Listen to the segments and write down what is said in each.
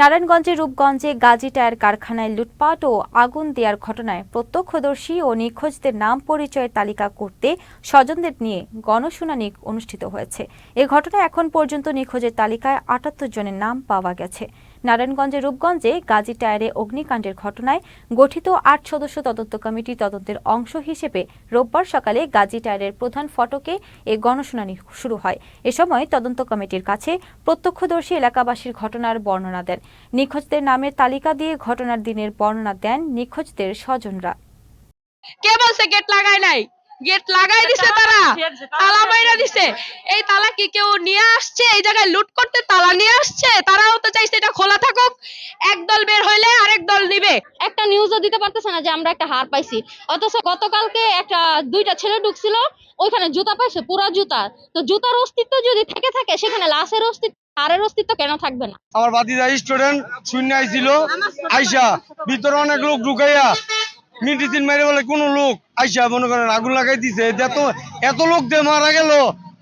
নারায়ণগঞ্জের রূপগঞ্জে গাজী টায়ার কারখানায় লুটপাট ও আগুন দেওয়ার ঘটনায় প্রত্যক্ষদর্শী ও নিখোঁজদের নাম পরিচয়ের তালিকা করতে স্বজনদের নিয়ে গণশুনানি অনুষ্ঠিত হয়েছে। এ ঘটনায় এখন পর্যন্ত নিখোঁজের তালিকায় আটাত্তর জনের নাম পাওয়া গেছে। নারায়ণগঞ্জের রূপগঞ্জে গাজী টায়ারে অগ্নিকাণ্ডের ঘটনায় গঠিত আট সদস্য তদন্ত কমিটি তদন্তের অংশ হিসেবে রোববার সকালে গাজী টায়ারের প্রধান ফটকে এ গণশুনানি শুরু হয়। এ সময় তদন্ত কমিটির কাছে প্রত্যক্ষদর্শী এলাকাবাসীর ঘটনার বর্ণনা দেন। নিখোঁজদের নামের তালিকা দিয়ে ঘটনার দিনের বর্ণনা দেন নিখোঁজদের স্বজনরা। কে বলছে গেট লাগাই নাই। গেট লাগাই দিছে তারা। তালা মাইরা দিছে। এই তালা কি কেউ নিয়ে আসছে? এই জায়গায় লুট করতে তালা নিয়ে আসছে? তারাও তো চাইছে এটা খোলা থাকুক। এক দল বের হইলে আরেক দল নিবে। একটা নিউজও দিতে পারতেছে না যে আমরা একটা হার পাইছি। অথচ গতকালকে একটা দুইটা ছেলে ঢুকছিল ওইখানে জুতা পাইছে পুরা জুতা। তো জুতার অস্তিত্ব যদি থেকে থাকে সেখানে লাশের অস্তিত্ব হারের অস্তিত্ব কেন থাকবে না? আমার বাতিদা স্টুডেন্ট শূন্য আইছিল। আইসা ভিতরে অনেক লোক ঢুকাইয়া মেডিসিন মেরে বলে কোন লোক আইসা মনে করেন আগুন লাগাই দিছে। এত এত লোক দিয়ে মারা গেল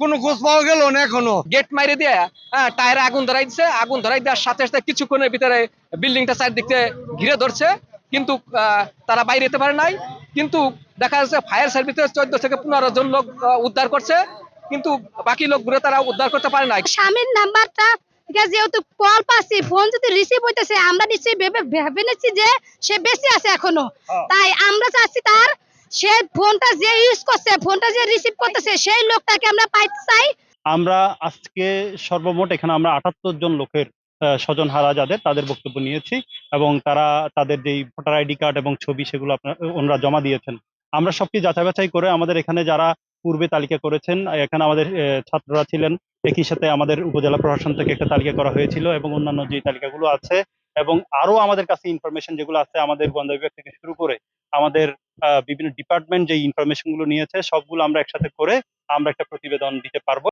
কোনো খোঁজ পাওয়া গেল না এখনও? গেট মাইরে দিয়ে হ্যাঁ টায়ারে আগুন ধরাই দিছে। আগুন ধরাই দেওয়ার সাথে সাথে কিছুক্ষণের ভিতরে বিল্ডিংটা চারদিক থেকে ঘিরে ধরছে। কিন্তু আহ, তারা বাইরে যেতে পারে নাই। কিন্তু দেখা যাচ্ছে ফায়ার সার্ভিসের চোদ্দ থেকে পনেরো জন লোক উদ্ধার করছে। কিন্তু বাকি লোকগুলো তারা উদ্ধার করতে পারে নাই। স্বামীর নাম্বারটা যেহেতু কল পাচ্ছি ফোন যদি রিসিভ হইতেছে আমরা নিশ্চয়ই ভেবে ভেবে নিচ্ছি যে সে বেঁচে আছে এখনও। তাই আমরা চাচ্ছি তার সে ফোনটা যে ইউজ করছে ফোনটা যে রিসিভ করতেছে সেই লোকটাকে আমরা পাইতে চাই। আমরা আজকে সর্বমোট এখানে আমরা আটাত্তর জন লোকের স্বজন হারা যাদের তাদের বক্তব্য নিয়েছি এবং তারা তাদের যেই ভোটার আইডি কার্ড এবং ছবি সেগুলো আপনার ওনারা জমা দিয়েছেন। আমরা সবটি যাচাই বাছাই করে আমাদের এখানে যারা পূর্বে তালিকা করেছেন এখানে আমাদের ছাত্ররা ছিলেন একই সাথে আমাদের উপজেলা প্রশাসন থেকে একটা তালিকা করা হয়েছিল এবং অন্যান্য যে তালিকাগুলো আছে এবং আরও আমাদের কাছে ইনফরমেশন যেগুলো আছে আমাদের গোয়েন্দা বিভাগ থেকে শুরু করে আমাদের বিভিন্ন ডিপার্টমেন্ট যে ইনফরমেশনগুলো নিয়েছে সবগুলো আমরা একসাথে করে আমরা একটা প্রতিবেদন দিতে পারব।